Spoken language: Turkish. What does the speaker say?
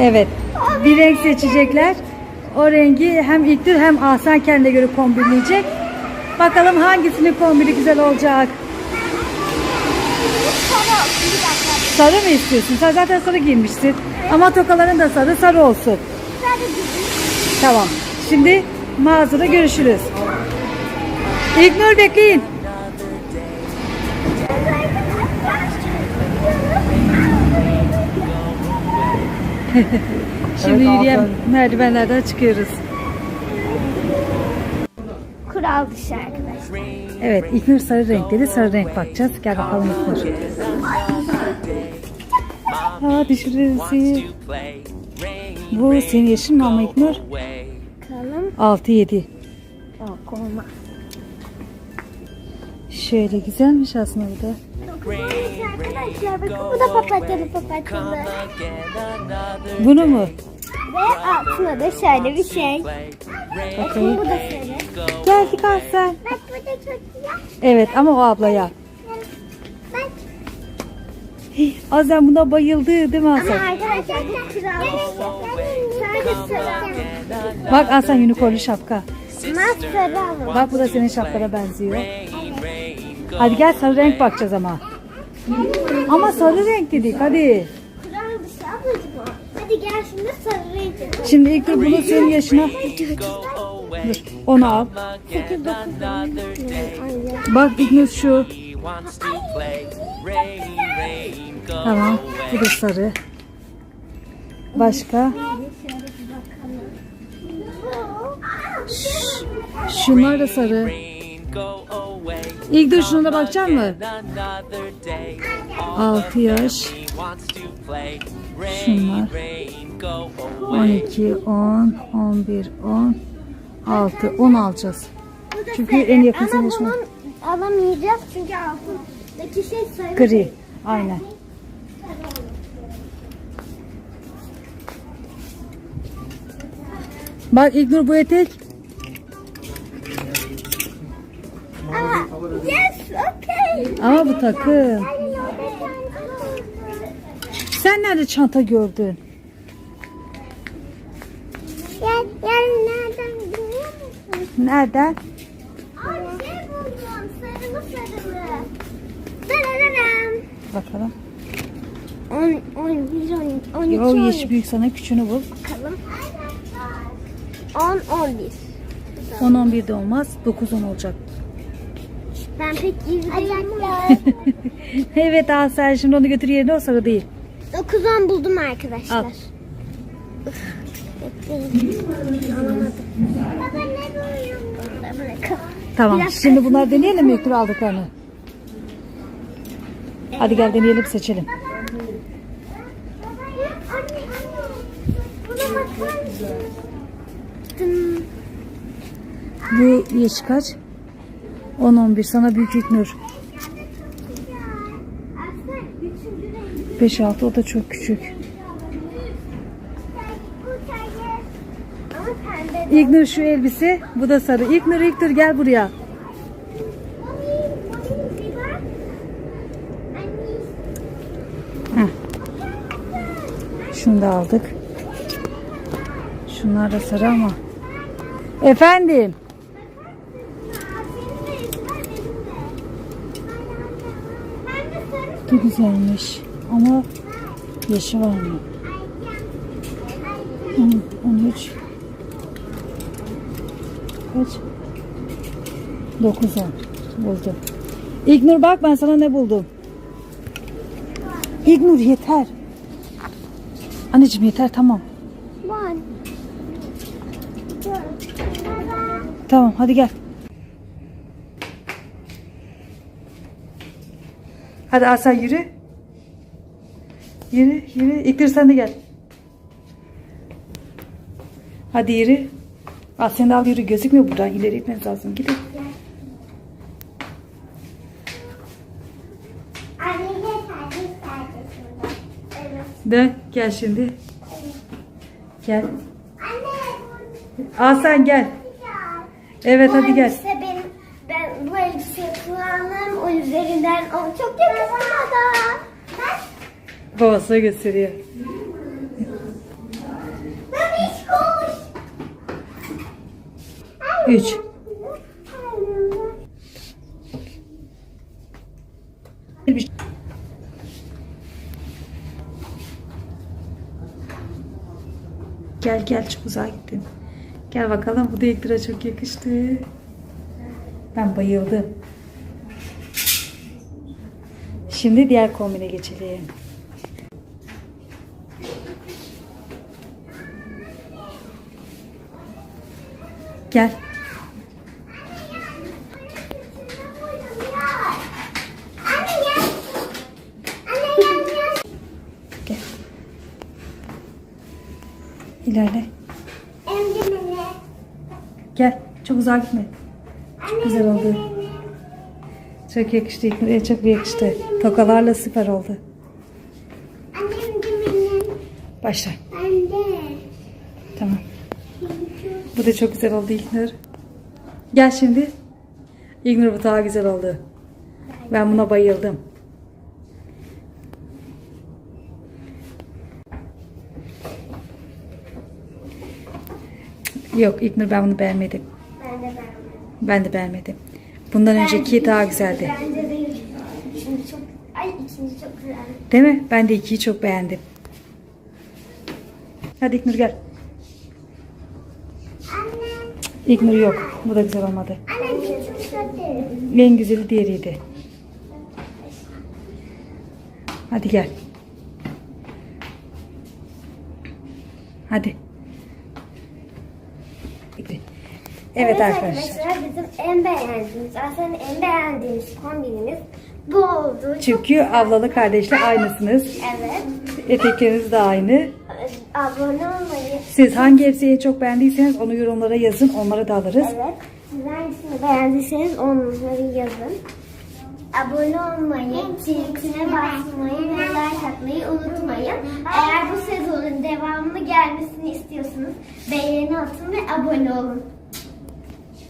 Evet. Bir renk seçecekler. O rengi hem İlknur hem Ahsen kendine göre kombinleyecek. Bakalım hangisinin kombini güzel olacak. Sarı mı istiyorsun? Sen zaten sarı giymişsin. Ama tokaların da sarı, sarı olsun. Tamam. Şimdi mağazada görüşürüz. İlknur bekleyin. Şimdi Evet, yürüyen merdivenlerden çıkıyoruz. Kural dışı arkadaşlar. Evet, İlknur sarı renk dedi. Sarı renk bakacağız. Gel bakalım İlknur. Aa düşürürsün. Bu senin yaşın mı ama İlknur? Bakalım. 6-7. Yok olmaz. Şöyle güzelmiş aslında bu da. Dokunuyoruz arkadaşlar. Bakın bu da papatyalı papatyalı. Bunu mu? Ve altına da şöyle bir şey. Bakın bu da sarı. Geldik Ahsen. Bak bu da çok güzel. Evet ama o ablaya. Bak. Azem buna bayıldı değil mi Ama arkadaşlar dışı. Sadece sarı. Bak Ahsen unicornlu şapka. Bak bu da senin şapkana benziyor. Hadi gel sarı renk bakacağız ama. Ama sarı renk dedik hadi. Ablacığım. Hadi gel şimdi sarı renk yapalım. Şimdi ilk dur bunu senin yaşına. Dur onu al. Sekiz, dokuz, on. Bak İlknur şu. Tamam. Bu da sarı. Başka? Şunlar da sarı. İlk dur şuna da bakacak mı? Another day. 6 yaş. Şunlar. Rain, rain, go away. 12, 10, 11, 10, 6, 10 alacağız. Çünkü en yakın yaşına. bunun alamayacağız çünkü altındaki şey sarı. Gri. Aynen. Bak İlknur bu etek. Takım. Sen nerede çanta gördün? Yer nereden biliyor musun? Nereden? Aa, şey buldum. Sarılı sarılı. Darararam. Bakalım. 10, 11, 12, 12, Yo 13. yeşil büyük sana küçüğünü bul. Bakalım. 10, 11. 10 11 de olmaz. 9 10 olacak. Ben pek ama. evet al sen şimdi onu götür yerine o sarı değil. 9, 10 buldum arkadaşlar. Al. Baba ne. Tamam. Biraz Şimdi bunlar deneyelim mi İlknur aldıklarını? Hadi gel deneyelim seçelim. Bu yaş kaç? 10 11 sana büyük İlknur. Aslında üçüncü renk. 5 6 o da çok küçük. İlknur şu elbise, bu da sarı. İlknur İlknur gel buraya. Şunu da aldık. Şunlar da sarı ama. Efendim. Bu güzelmiş. Ama yaşı var mı? 10, 13 Kaç? 9 10 buldum. İlknur bak ben sana ne buldum. İlknur yeter. Anneciğim yeter tamam. Tamam hadi gel. Hadi Asa yürü. Yürü yürü. İktir sen de gel. Hadi yürü. Al sen de al yürü. Gözükmüyor buradan. İleri gitmeniz lazım. Gidin. Dön. Gel şimdi. Gel. Al sen gel. Evet hadi gel. Üzerinden o çok yakın da. Babasına gösteriyor. Babiş koş. Üç. Gel gel çok uzağa gittin. Gel bakalım bu da çok yakıştı. Ben bayıldım. Şimdi diğer kombine geçelim. Gel. Gel. İlerle. Gel. Çok uzağa gitme. Çok güzel oldu. Çok yakıştı. İlknur'a çok yakıştı. Tokalarla süper oldu. Başla. Tamam. Bu da çok güzel oldu İlknur. Gel şimdi. İlknur bu daha güzel oldu. Ben buna bayıldım. Yok İlknur ben bunu beğenmedim. Ben de beğenmedim. Bundan önceki daha güzeldi. Bence de ikinci çok, ay ikinci çok güzel. Değil mi? Ben de ikiyi çok beğendim. Hadi İlknur gel. Anne, İlknur yok. Bu da güzel olmadı. anne hadi. En güzeli diğeriydi. Hadi gel. Hadi. Evet arkadaşlar. bizim en beğendiğimiz, aslında en beğendiğimiz kombinimiz bu oldu. Çünkü ablalı kardeşle aynısınız. Evet. Etekleriniz de aynı. Abone olmayı, Siz hangi elbiseyi çok beğendiyseniz onu yorumlara yazın. Onları da alırız. evet. Siz hangisini beğendiyseniz onları yazın. Abone olmayı, çizgisine basmayı ve like atmayı unutmayın. Eğer bu sezonun devamlı gelmesini istiyorsanız beğeni atın ve abone olun.